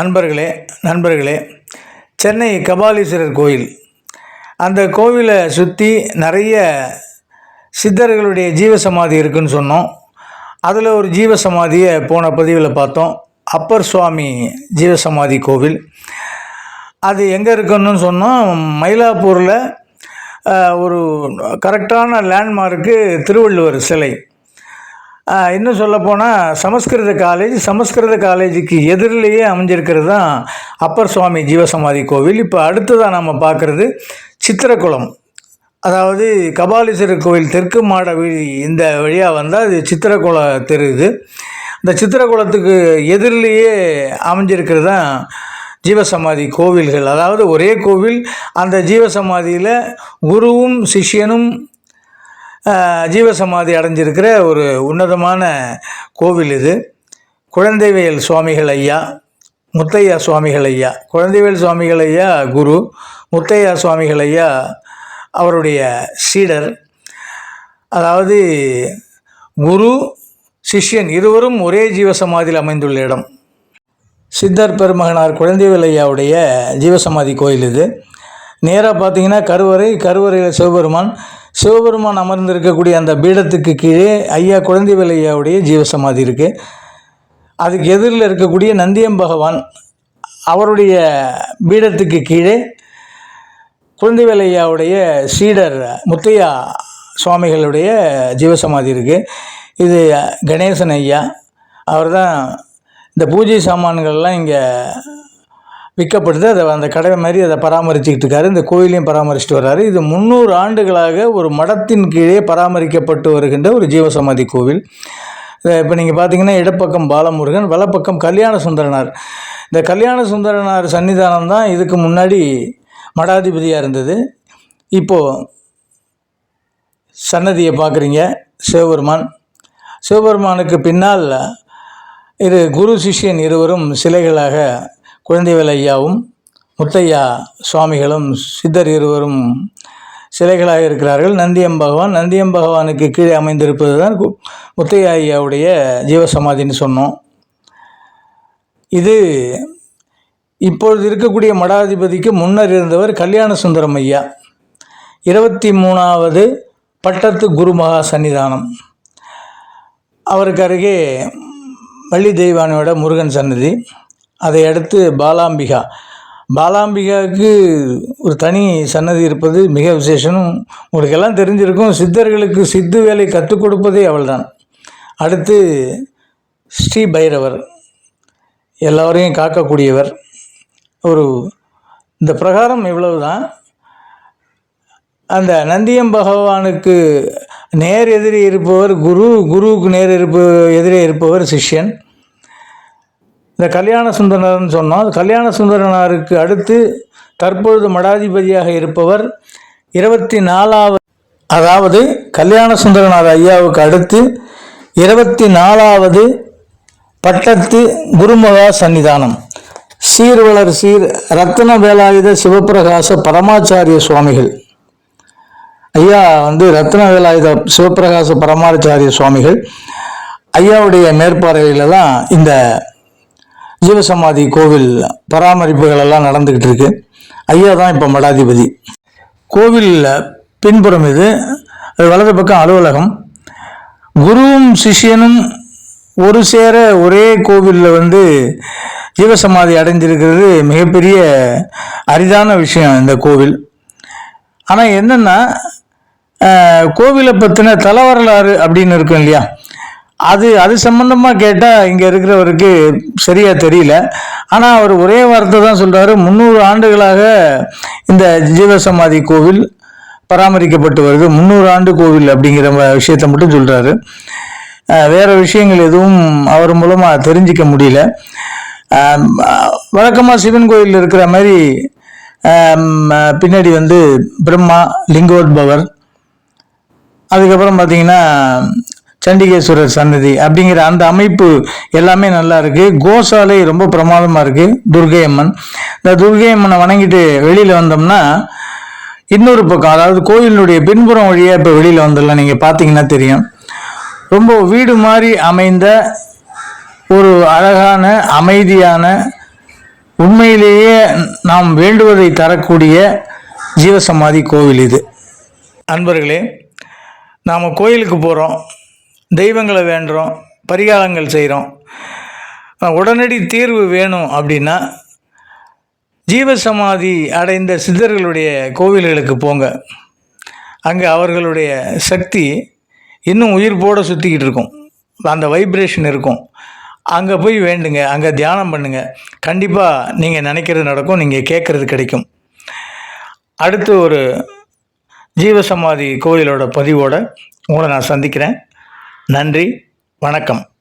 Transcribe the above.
அன்பர்களே நண்பர்களே சென்னை கபாலீஸ்வரர் கோயில். அந்த கோவிலை சுற்றி நிறைய சித்தர்களுடைய ஜீவசமாதி இருக்குன்னு சொன்னோம். அதில் ஒரு ஜீவசமாதியை போன பதிவில் பார்த்தோம். அப்பர் சுவாமி ஜீவசமாதி கோவில். அது எங்கே இருக்குன்னு சொன்னோம். மயிலாப்பூரில் ஒரு கரெக்டான லேண்ட்மார்க்கு திருவள்ளுவர் சிலை. இன்னும் சொல்லப்போனால் சமஸ்கிருத காலேஜ் சமஸ்கிருத காலேஜுக்கு எதிரிலேயே அமைஞ்சிருக்கிறது தான் அப்பர் சுவாமி ஜீவசமாதி கோவில். இப்போ அடுத்ததாக நம்ம பார்க்குறது சித்திரக்குளம் அதாவது கபாலீஸ்வரர் கோவில் தெற்கு மாட வீதி இந்த வழியாக வந்தால் அது சித்திரக்குள தெரு இது. இந்த சித்திரக்குளத்துக்கு எதிரிலேயே அமைஞ்சிருக்கிறது தான் ஜீவசமாதி கோவில்கள். அதாவது ஒரே கோவில் அந்த ஜீவசமாதியில் குருவும் சிஷ்யனும் ஜீவசமாதி அடைஞ்சிருக்கிற ஒரு உன்னதமான கோவில் இது. குழந்தைவேல் சுவாமிகள் ஐயா முத்தையா சுவாமிகள் ஐயா. குழந்தைவேல் சுவாமிகள் ஐயா குரு முத்தையா சுவாமிகள் ஐயா அவருடைய சீடர். அதாவது குரு சிஷ்யன் இருவரும் ஒரே ஜீவசமாதியில் அமைந்துள்ள இடம். சித்தர் பெருமகனார் குழந்தைவேல் ஐயாவுடைய ஜீவசமாதி கோயில் இது. நேராக பார்த்தீங்கன்னா கருவறை கருவறையில் சிவபெருமான் சிவபெருமான் அமர்ந்திருக்கக்கூடிய அந்த பீடத்துக்கு கீழே ஐயா குழந்தை ஐயாவுடைய ஜீவசமாதி இருக்குது அதுக்கு எதிரில் இருக்கக்கூடிய நந்தியம் பகவான் அவருடைய பீடத்துக்கு கீழே குழந்தை வேலையாவுடைய சீடர் முத்தையா சுவாமிகளுடைய ஜீவசமாதி இருக்குது இது கணேசன் ஐயா. அவர் தான் இந்த பூஜை சாமான்கள்லாம் இங்கே விற்கப்படுது. அதை அந்த கடை மாதிரி அதை பராமரிச்சுக்கிட்டு இருக்காரு. இந்த கோயிலையும் பராமரிச்சுட்டு வர்றாரு. இது முந்நூறு ஆண்டுகளாக ஒரு மடத்தின் கீழே பராமரிக்கப்பட்டு வருகின்ற ஒரு ஜீவசமாதி கோவில். இப்போ நீங்கள் பார்த்தீங்கன்னா இடப்பக்கம் பாலமுருகன் வலப்பக்கம் கல்யாண சுந்தரனார். இந்த கல்யாண சுந்தரனார் சன்னிதானம் தான் இதுக்கு முன்னாடி மடாதிபதியாக இருந்தது. இப்போது சன்னதியை பார்க்குறீங்க சிவபெருமான். சிவபெருமானுக்கு பின்னால் இது குரு சிஷ்யன் இருவரும் சிலைகளாக குழந்தைவேல் ஐயாவும் முத்தையா சுவாமிகளும் சித்தர் இருவரும் சிலைகளாக இருக்கிறார்கள். நந்தியம் பகவான் நந்தியம் பகவானுக்கு கீழே அமைந்திருப்பது தான் முத்தையா ஐயாவுடைய ஜீவசமாதின்னு சொன்னோம். இது இப்பொழுது இருக்கக்கூடிய மடாதிபதிக்கு முன்னர் இருந்தவர் கல்யாண சுந்தரம் ஐயா. இருபத்தி மூணாவது பட்டத்து குருமகா சன்னிதானம். அவருக்கு அருகே வள்ளி தெய்வானையோட முருகன் சன்னதி. அதை அடுத்து பாலாம்பிகா. பாலாம்பிகாவுக்கு ஒரு தனி சன்னதி இருப்பது மிக விசேஷம் உங்களுக்கு எல்லாம் தெரிஞ்சிருக்கும் சித்தர்களுக்கு சித்து வேலை கற்றுக் கொடுப்பதே அவள்தான். அடுத்து ஸ்ரீ பைரவர் எல்லோரையும் காக்கக்கூடியவர். ஒரு இந்த பிரகாரம் இவ்வளவு தான் அந்த நந்தியம் பகவானுக்கு நேர் எதிரே இருப்பவர் குரு குருவுக்கு நேர் இருப்ப எதிரே இருப்பவர் சிஷ்யன். இந்த கல்யாண சுந்தரனார்னு சொன்னோம் கல்யாண சுந்தரனாருக்கு அடுத்து தற்பொழுது மடாதிபதியாக இருப்பவர் இருபத்தி நாலாவது அதாவது கல்யாண சுந்தரனார் ஐயாவுக்கு அடுத்து இருபத்தி நாலாவது பட்டத்து குருமகா சன்னிதானம். சீர்வளர் சீர் ரத்ன வேலாயுத சிவப்பிரகாச பரமாச்சாரிய சுவாமிகள். ஐயா வந்து ரத்ன வேலாயுத சிவப்பிரகாச பரமாச்சாரிய சுவாமிகள். ஐயாவுடைய மேற்பார்வையில் தான் இந்த ஜீவசமாதி கோவில் பராமரிப்புகள் எல்லாம் நடந்துக்கிட்டு இருக்கு ஐயா தான் இப்போ மடாதிபதி. கோவில் பின்புறம் இது அது வலது பக்கம் அலுவலகம். குருவும் சிஷ்யனும் ஒரு சேர ஒரே கோவிலில் வந்து ஜீவசமாதி அடைஞ்சிருக்கிறது மிகப்பெரிய அரிதான விஷயம் இந்த கோவில். ஆனால் என்னென்னா கோவிலை பற்றின தலவரலாறு அப்படின்னு இருக்கும் இல்லையா? அது அது சம்பந்தமாக கேட்டால் இங்கே இருக்கிறவருக்கு சரியாக தெரியல. ஆனால் அவர் ஒரே வார்த்தை தான் சொல்கிறாரு முந்நூறு ஆண்டுகளாக இந்த ஜீவசமாதி கோவில் பராமரிக்கப்பட்டு வருது. முந்நூறு ஆண்டு கோவில் அப்படிங்கிற விஷயத்தை மட்டும் சொல்கிறாரு வேறு விஷயங்கள் எதுவும் அவர் மூலமாக தெரிஞ்சிக்க முடியல. வழக்கமாக சிவன் கோயில் இருக்கிற மாதிரி பின்னாடி வந்து பிரம்மா லிங்கோத்பவர். அதுக்கப்புறம் பார்த்தீங்கன்னா சண்டிகேஸ்வரர் சன்னதி அப்படிங்கிற அந்த அமைப்பு எல்லாமே நல்லா இருக்கு. கோசாலை ரொம்ப பிரமாதமாக இருக்கு துர்கை அம்மன் இந்த துர்கை அம்மனை வணங்கிட்டு வெளியில் வந்தோம்னா இன்னொரு பக்கம் அதாவது கோயிலினுடைய பின்புறம் வழியாக இப்போ வெளியில் வந்துடலாம். நீங்கள் பார்த்தீங்கன்னா தெரியும். ரொம்ப வீடு மாதிரி அமைந்த ஒரு அழகான அமைதியான உண்மையிலேயே நாம் வேண்டுவதை தரக்கூடிய ஜீவசமாதி கோவில் இது. அன்பர்களே நாம் கோயிலுக்கு போகிறோம் தெய்வங்களை வேண்டுறோம் பரிகாரங்கள் செய்கிறோம் உடனடி தீர்வு வேணும் அப்படின்னா ஜீவசமாதி அடைந்த சித்தர்களுடைய கோவில்களுக்கு போங்க. அங்கே அவர்களுடைய சக்தி இன்னும் உயிர்ப்போடு சுற்றிக்கிட்டு இருக்கும். அந்த வைப்ரேஷன் இருக்கும். அங்கே போய் வேண்டுங்க அங்கே தியானம் பண்ணுங்கள் கண்டிப்பாக நீங்கள் நினைக்கிறது நடக்கும் நீங்கள் கேட்குறது கிடைக்கும். அடுத்து ஒரு ஜீவசமாதி கோயிலோட பதிவோடு உங்களை நான் சந்திக்கிறேன். நன்றி வணக்கம்.